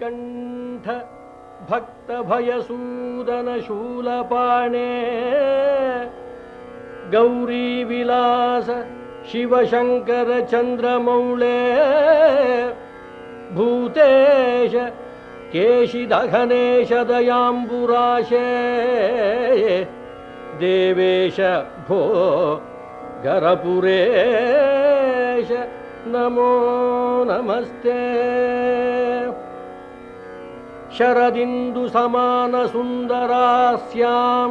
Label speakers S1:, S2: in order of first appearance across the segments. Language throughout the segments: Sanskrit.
S1: श्रीकण्ठ भक्तभयसूदनशूलपाणे गौरीविलास शिवशङ्करचन्द्रमौळे भूतेश केशिदघनेश दयाम्बुराशे देवेश भो गरपुरेश नमो नमस्ते शरदिन्दुसमानसुन्दरास्यां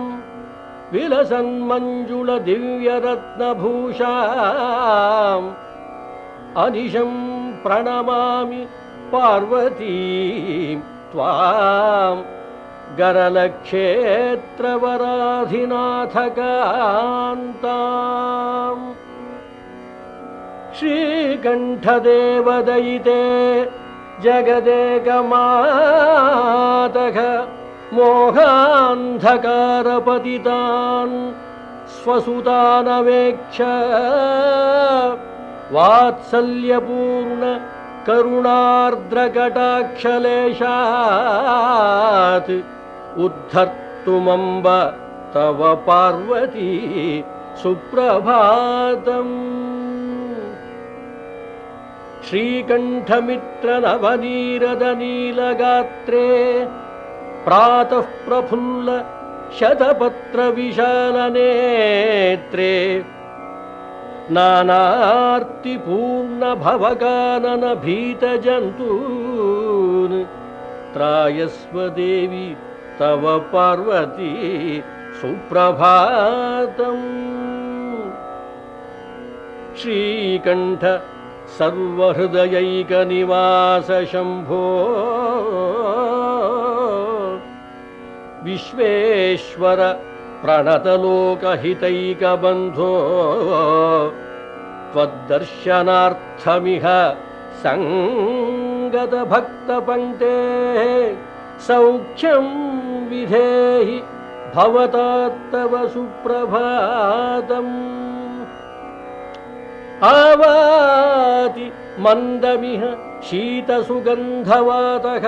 S1: विलसन्मञ्जुलदिव्यरत्नभूषाम् अनिशं प्रणमामि पार्वतीं त्वां गरलक्षेत्रवराधिनाथकान्ताम् श्रीकण्ठदेवदयिते जगदेकमातः मोहान्धकारपतितान् स्वसुतानवेक्ष वात्सल्यपूर्ण करुणार्द्रकटाक्षलेशात् उद्धर्तुमम्ब तव पार्वती सुप्रभातम् श्रीकण्ठमित्रनवनीरदनीलगात्रे प्रातः प्रफुल्ल शतपत्रविशालनेत्रे नानार्तिपूर्णभवगाननभीतजन्तून् त्रायस्व देवि तव पार्वती सुप्रभातम्। श्रीकण्ठ सर्वहृदयैकनिवास शम्भो विश्वेश्वर प्रणतलोकहितैकबन्धो। त्वद्दर्शनार्थमिह सङ्गतभक्तपङ्क्तेः सौख्यं विधेहि भवतात्तव सुप्रभातम् आवाति मन्दमिह शीतसुगन्धवातः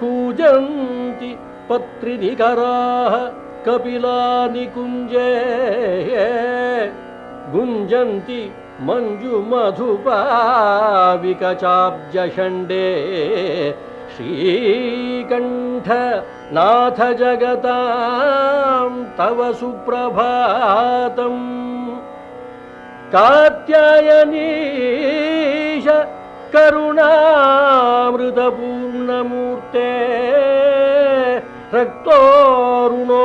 S1: कूजन्ति पत्रिनिकराः कपिलानि कुञ्जे गुञ्जन्ति मञ्जुमधुपाविकचाब्जषण्डे श्रीकण्ठ नाथ जगतां तव सुप्रभातम् कात्यायनीश करुणामृतपूर्णमूर्ते रक्तोरुणो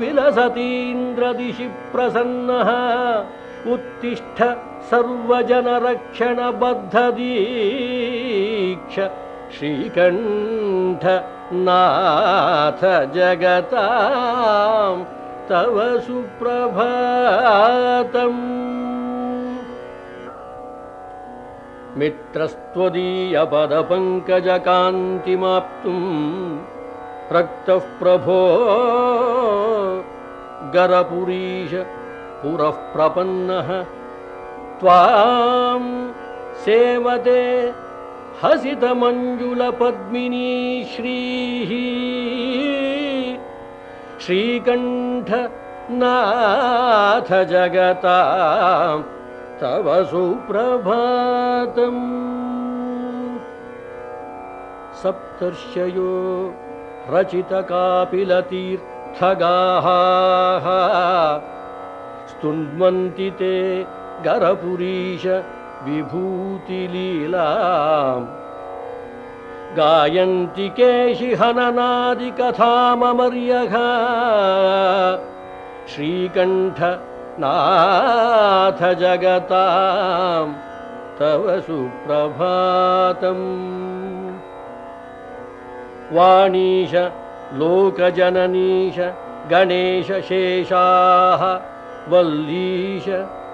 S1: विलसतीन्द्रदिशि प्रसन्नः उत्तिष्ठ सर्वजनरक्षणबद्धदीक्ष श्रीकण्ठ नाथ जगतां तव सुप्रभातम् मित्रस्त्वदीयपदपङ्कजकान्तिमाप्तुम् रक्तः प्रभो गरपुरीश पुरः प्रपन्नः। त्वां सेवते हसितमञ्जुलपद्मिनी श्रीः। श्रीकण्ठ नाथ जगतां तव सुप्रभातम्। सप्तर्षयो रचितकापिलतीर्थगाः स्तुन्वन्ति ते गरपुरीश विभूतिलीलाम्। गायन्ति केशिहननादिकथाममर्यः श्रीकण्ठ नाथ जगतां तव सुप्रभातम्। वाणीश लोकजननीश गणेशशेषाः वल्लीश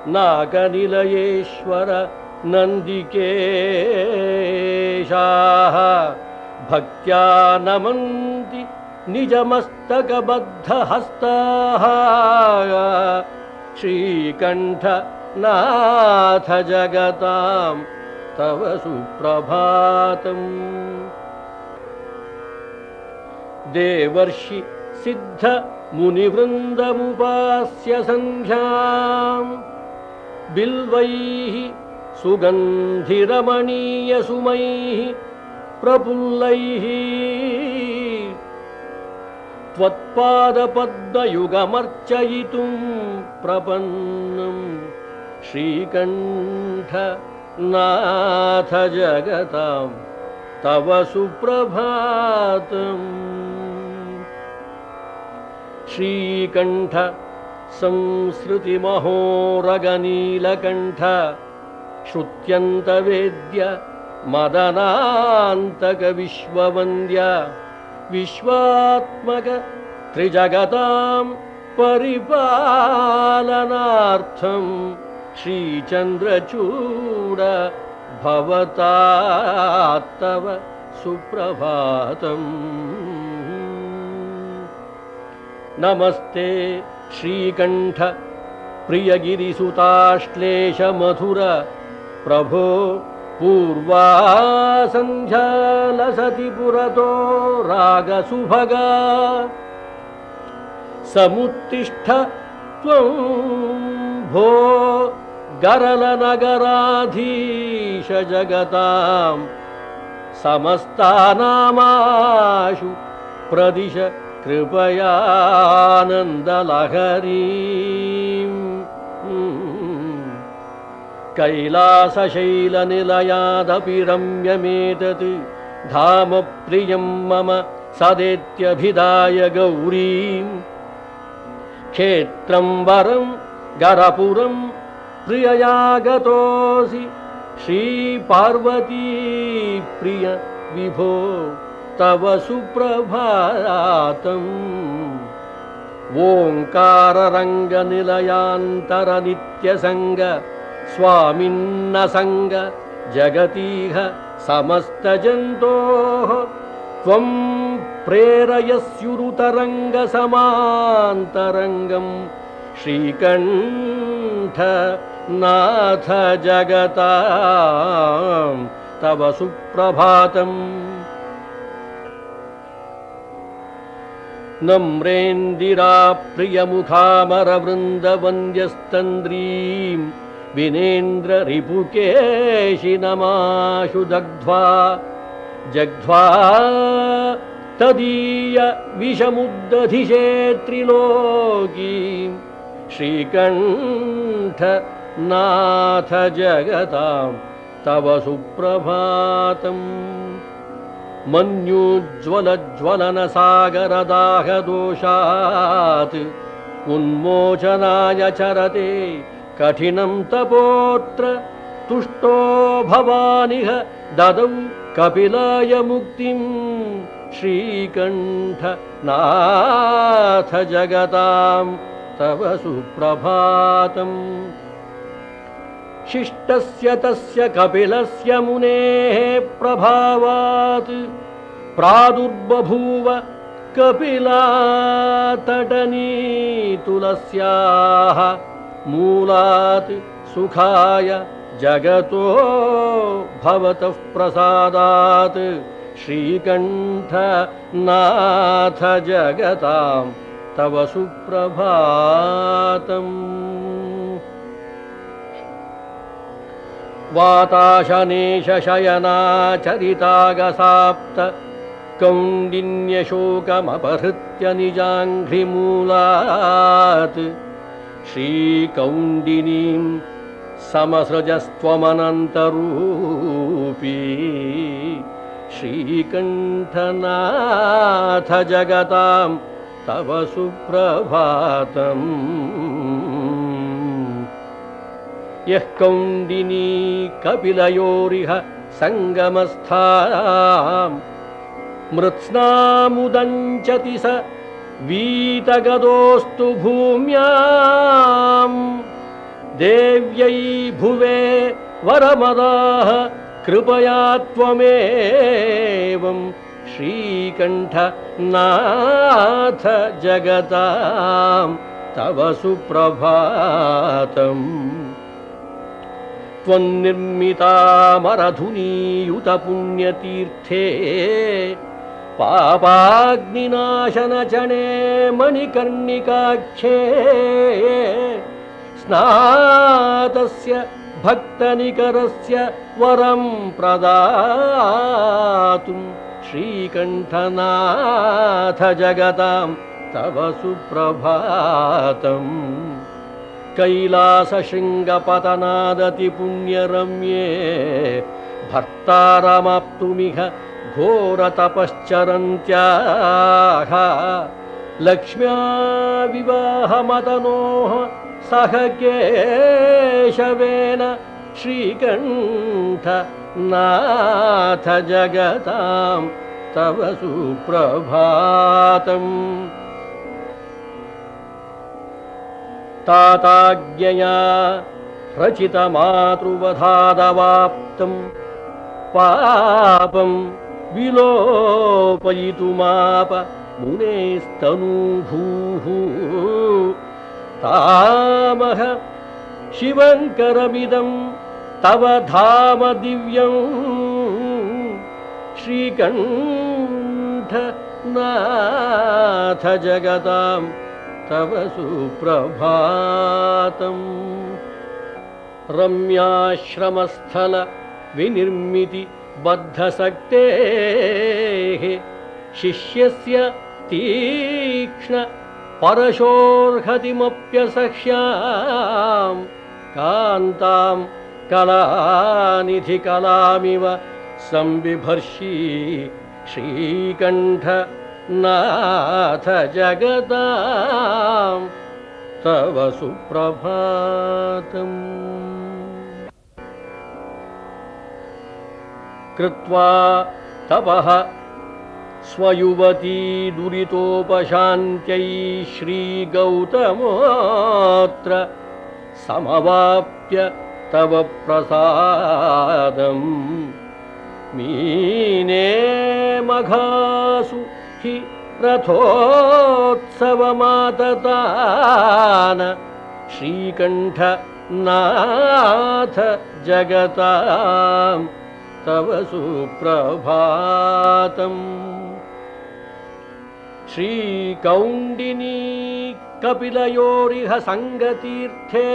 S1: नागनिलयेश्वर नन्दिकेशाः। भक्त्या नमन्ति निजमस्तकबद्धहस्ताः श्रीकण्ठ नाथ जगतां तव सुप्रभातम्। देवर्षि सिद्ध मुनिवृन्दमुपास्य सन्ध्याम् बिल्वैः सुगन्धिरमणीयसुमैः प्रफुल्लैः त्वत्पादपद्मयुगमर्चयितुं प्रपन्नम् श्रीकण्ठ नाथ जगतां तव सुप्रभातम् श्रीकण्ठ संसृतिमहोरगनीलकण्ठ श्रुत्यन्तवेद्य मदनान्तकविश्ववन्द्य विश्वात्मक त्रिजगतां परिपालनार्थं श्रीचन्द्रचूड भवतात्तव सुप्रभातम्। नमस्ते श्रीकण्ठ प्रियगिरिसुताश्लेषमधुर प्रभो पूर्वासन्ध्या लसति पुरतो रागसुभगा समुत्तिष्ठ त्वं भो गरलनगराधीश जगतां समस्तानामाशु प्रदिश कृपयानन्दलहरीम् कैलासशैलनिलयादपि रम्यमेतत् धाम प्रियं मम सदेत्यभिधाय गौरीम्। क्षेत्रं वरं गरपुरं प्रियया गतोऽसि श्रीपार्वती प्रिय विभो तव सुप्रभातम् ओङ्काररङ्गनिलयान्तरनित्यसङ्ग स्वामिन्नसङ्ग जगतीह समस्तजन्तोः त्वं प्रेरयस्युरुतरङ्गसमान्तरङ्गं श्रीकण्ठ नाथ जगतां तव सुप्रभातम्। नम्रेन्दिरा प्रियमुखामरवृन्दवन्द्यस्तन्द्रीं विनेन्द्ररिपुकेशि नमाशु दग्ध्वा जग्ध्वा तदीय विषमुद्दधिशे त्रिलोकीं श्रीकण्ठ नाथ जगतां तव सुप्रभातम्। मन्युज्ज्वलज्वलनसागरदाहदोषात् उन्मोचनाय चरते कठिनं तपोत्र तुष्टो भवानिह ददौ कपिलाय मुक्तिं श्रीकण्ठ नाथ जगतां तव सुप्रभातम्। शिष्टस्य तस्य कपिलस्य मुनेः प्रभावात् प्रादुर्बभूव कपिलातटनीतुलस्याः मूलात् सुखाय जगतो भवतः प्रसादात्। श्रीकण्ठ नाथ जगतां तव सुप्रभातम्। वाताशनेशयनाचरितागसाप्त कौण्डिन्यशोकमपहृत्य निजाङ्घ्रिमूलात् श्रीकौण्डिनीं समसृजस्त्वमनन्तरूपी श्रीकण्ठनाथ जगतां तव सुप्रभातम्। यः कौण्डिनी कपिलयोरिह सङ्गमस्थाम् मृत्स्नामुदञ्चति स वीतगदोऽस्तु भूम्याम्। देव्यै भुवे वरमदाः कृपया त्वमेवं। श्रीकण्ठ नाथ जगतां तव सुप्रभातम्। त्वन्निर्मितामरधुनीयुतपुण्यतीर्थे पापाग्निनाशनचणे मणिकर्णिकाख्ये स्नातस्य भक्तनिकरस्य वरं प्रदातुं श्रीकण्ठनाथ जगतां तव सुप्रभातम्। कैलासशृङ्गपतनादतिपुण्यरम्ये भर्तारमाप्तुमिह घोरतपश्चरन्त्याः लक्ष्म्या विवाहमदनोः सह केशवेन श्रीकण्ठ नाथ जगतां तव सुप्रभातम्। ताताज्ञया रचितमातृवधादवाप्तं पापं विलोपयितुमाप मुनेस्तनूभूः। तामह शिवङ्करमिदं तव धाम दिव्यं श्रीकण्ठ नाथ जगतां तव सुप्रभातम् रम्याश्रमस्थल विनिर्मिति बद्धशक्तेः शिष्यस्य तीक्ष्ण परशोर्हतिमप्यसह्यां कान्तां कलानिधिकलामिव संबिभर्षि श्रीकण्ठ नाथ जगतां तव सुप्रभातम् कृत्वा तपः। स्वयुवती दुरितोपशान्त्यै श्रीगौतमोऽत्र समवाप्य तव प्रसादम्। मीने मघासु हि रथोत्सवमाततान। श्रीकण्ठ नाथ जगतां तव सुप्रभातम्। श्रीकौण्डिनी कपिलयोरिह सङ्गतीर्थे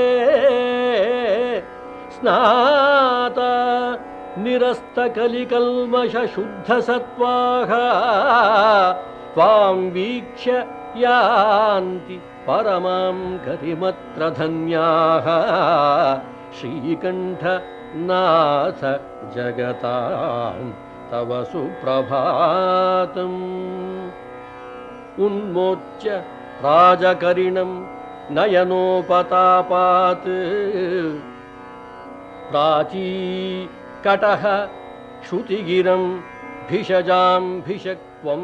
S1: स्नाता निरस्तकलिकल्मषशुद्धसत्त्वाः त्वां वीक्ष्य यान्ति परमां गतिमत्र धन्याः श्रीकण्ठ नाथ जगतां तव सुप्रभातम्। उन्मोच्य राजकरिणं नयनोपतापात्। प्राचीकटः श्रुतिगिरं भिषजां भिषक्त्वं।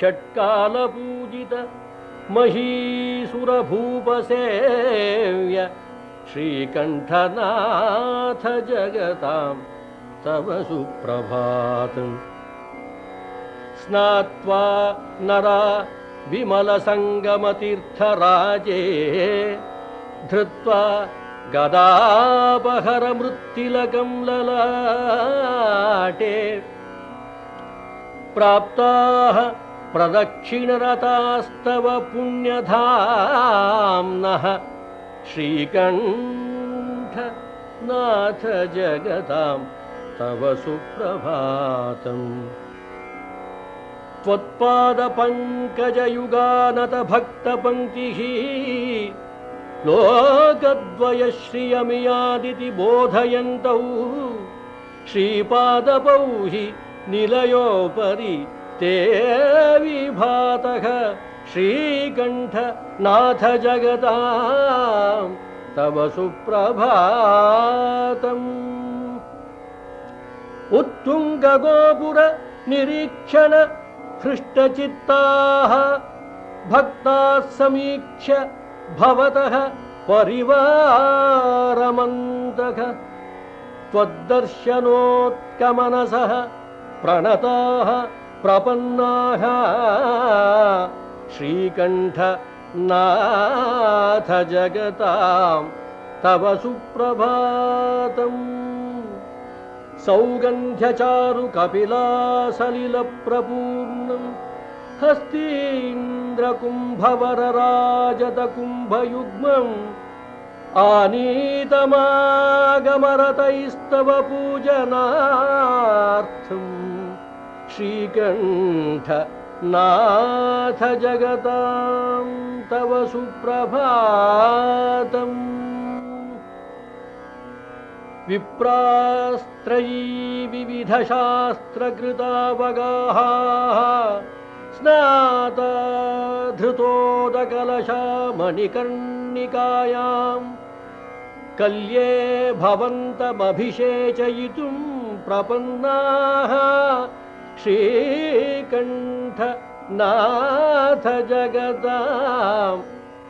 S1: षट्कालपूजित महीसुरभूपसेव्य श्रीकण्ठनाथ जगतां तव सुप्रभातम् स्नात्वा नरा विमलसङ्गमतीर्थराजे धृत्वा गदापहरमृत्तिलकं ललाटे। प्राप्ताः प्रदक्षिणरतास्तव पुण्यधाम्नः श्रीकण्ठ नाथ जगतां तव सुप्रभातम्। त्वत्पादपङ्कजयुगानतभक्तपङ्क्तिः लोकद्वयश्रियमियादिति बोधयन्तौ श्रीपादपौ हि निलयोपरि ते विभातः श्रीकण्ठ नाथ जगतां तव सुप्रभातम्। उत्तुङ्गगोपुर निरीक्षण हृष्टचित्ताः भक्ताः समीक्ष्य भवतः परिवारमन्तः। त्वद्दर्शनोत्कमनसः प्रणताः प्रपन्नाः श्रीकण्ठ नाथ जगतां तव सुप्रभातम् सौगन्ध्यचारु कपिलासलिलप्रपूर्णम् हस्तीन्द्रकुम्भवरराजतकुम्भयुग्मम् आनीतमागमरतैस्तव पूजनार्थम् श्रीकण्ठ नाथ जगतां तव सुप्रभातम् विप्रास्त्रयी विविधशास्त्रकृतावगाः स्नाता धृतोदकलशा मणिकर्णिकायाम् कल्ये भवन्तमभिषेचयितुं प्रपन्नाः श्रीकण्ठ नाथ जगतां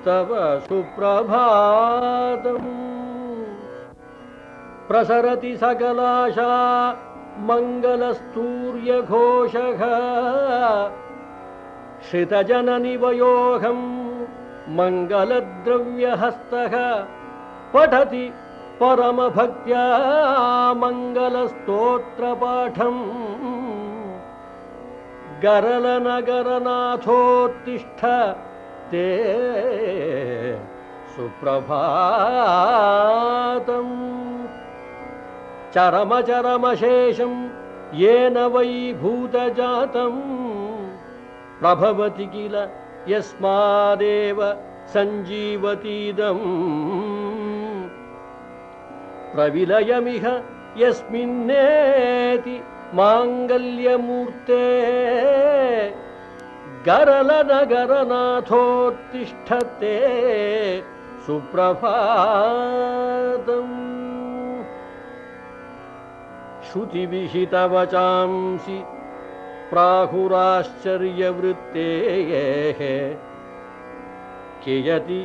S1: तव सुप्रभातम् प्रसरति सकलाशा मङ्गलस्तूर्यघोषः श्रितजननिवयोऽहं मङ्गलद्रव्यहस्तः। पठति परमभक्त्या मङ्गलस्तोत्रपाठम् गरलनगरनाथोत्तिष्ठ ते सुप्रभातम्। चरमचरमशेषं येन वै भूतजातम्। प्रभवति किल यस्मादेव सञ्जीवतीदम्। प्रविलयमिह यस्मिन्नेति माङ्गल्यमूर्ते गरलनगरनाथोत्तिष्ठते सुप्रभातम्। श्रुतिविहितवचांसि प्राहुराश्चर्यवृत्तेः कियति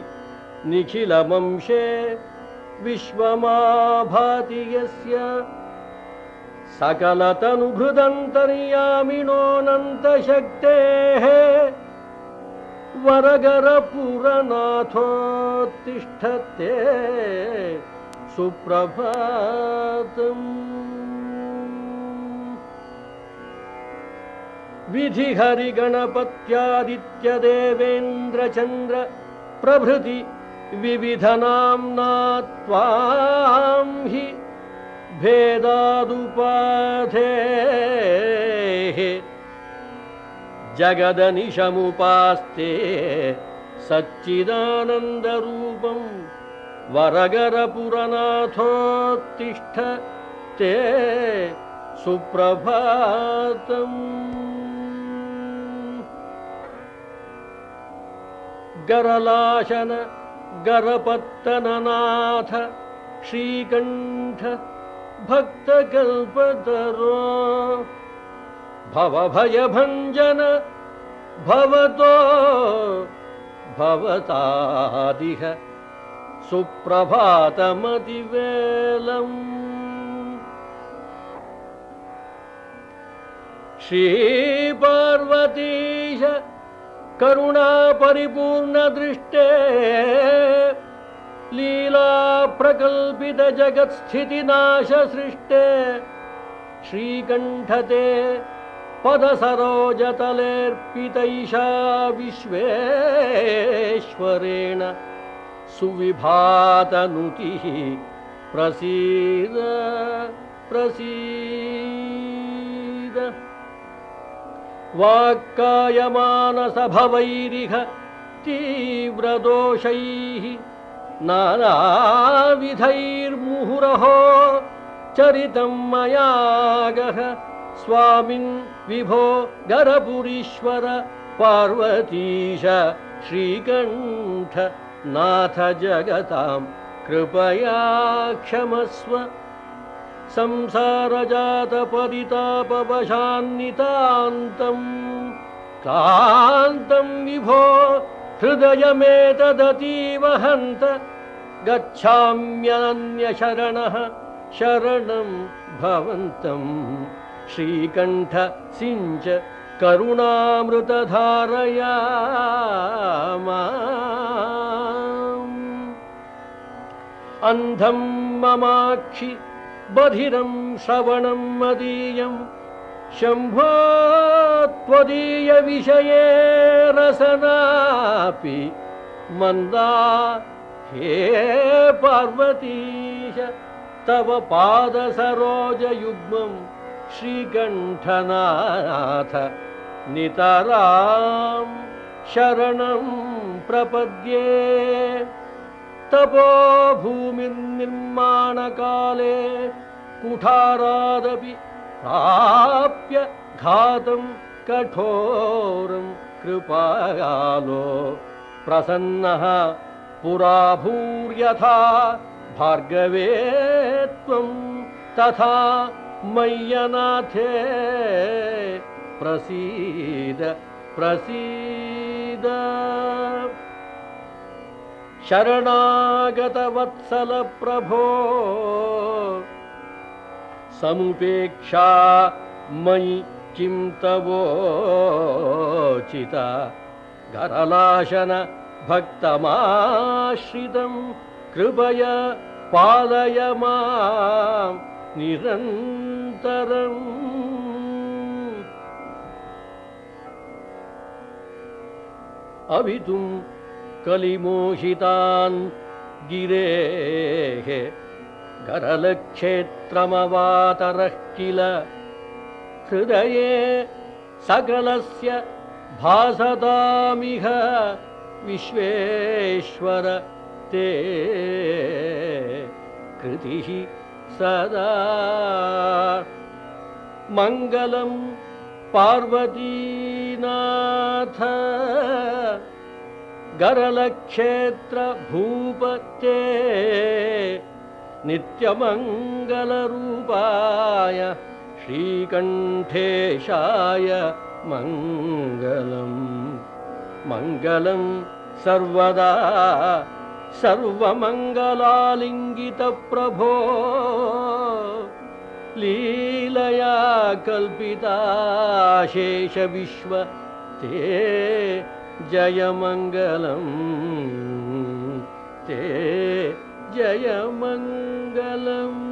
S1: निखिलमंशे विश्वमाभाति यस्य सकलतनुभृदन्तर्यामिणोऽनन्तशक्तेः वरगरपुरनाथोत्तिष्ठते सुप्रभातम्। विधिहरिगणपत्यादित्यदेवेन्द्रचन्द्र प्रभृति विविधनाम्ना त्वां हि भेदादुपाधेः जगदनिशमुपास्ते सच्चिदानन्दरूपं वरगरपुरनाथोत्तिष्ठ ते सुप्रभातम्। गरलाशन गरपत्तननाथ श्रीकण्ठ भक्तकल्पतरो भवभयभञ्जन भवतो भवतादिह सुप्रभातमतिवेलम्। श्रीपार्वतीश करुणापरिपूर्णदृष्टे लीलाप्रकल्पितजगत्स्थितिनाशसृष्टे श्रीकण्ठते पदसरोजतलेऽर्पितैषा विश्वेश्वरेण सुविभातनुतिः प्रसीद प्रसीद। वाक्कायमानसभवैरिह तीव्रदोषैः नानाविधैर्मुहुरहो चरितं मयागः स्वामिन् विभो गरपुरीश्वर पार्वतीश श्रीकण्ठ नाथ जगतां कृपया क्षमस्व। संसारजातपदितापवशान्नितान्तं कान्तं विभो हृदयमेतदतीव हन्त गच्छाम्यनन्यशरणः शरणं भवन्तं श्रीकण्ठ सिञ्च करुणामृतधारया माम्। अन्धं ममाक्षि बधिरं श्रवणं मदीयं शम्भो त्वदीयविषये रसनापि मन्दा हे पार्वतीश तव पादसरोजयुग्मं श्रीकण्ठनाथ नितरां शरणं प्रपद्ये। तपो भूमिर्निर्माणकाले कुठारादपि प्राप्य घातं कठोरं कृपालो प्रसन्नः पुरा भूर्यथा भार्गवे त्वं तथा मय्यनाथे प्रसीद प्रसीद। शरणागतवत्सलप्रभो समुपेक्षा मयि किं तवोचिता गरलाशन भक्तमाश्रितं कृपय पालय मां निरन्तरम्। अवितुं कलिमोहितान् गिरेः गरलक्षेत्रमवातरः किल हृदये सकलस्य भासतामिह विश्वेश्वर ते कृतिः सदा। मङ्गलं पार्वतीनाथ गरलक्षेत्रभूपते नित्यमङ्गलरूपाय श्रीकण्ठेशाय मङ्गलम् मङ्गलं सर्वदा सर्वमङ्गलालिङ्गितप्रभो। लीलया कल्पिताशेषविश्व ते जयमङ्गलम्। ते जयमङ्गलम्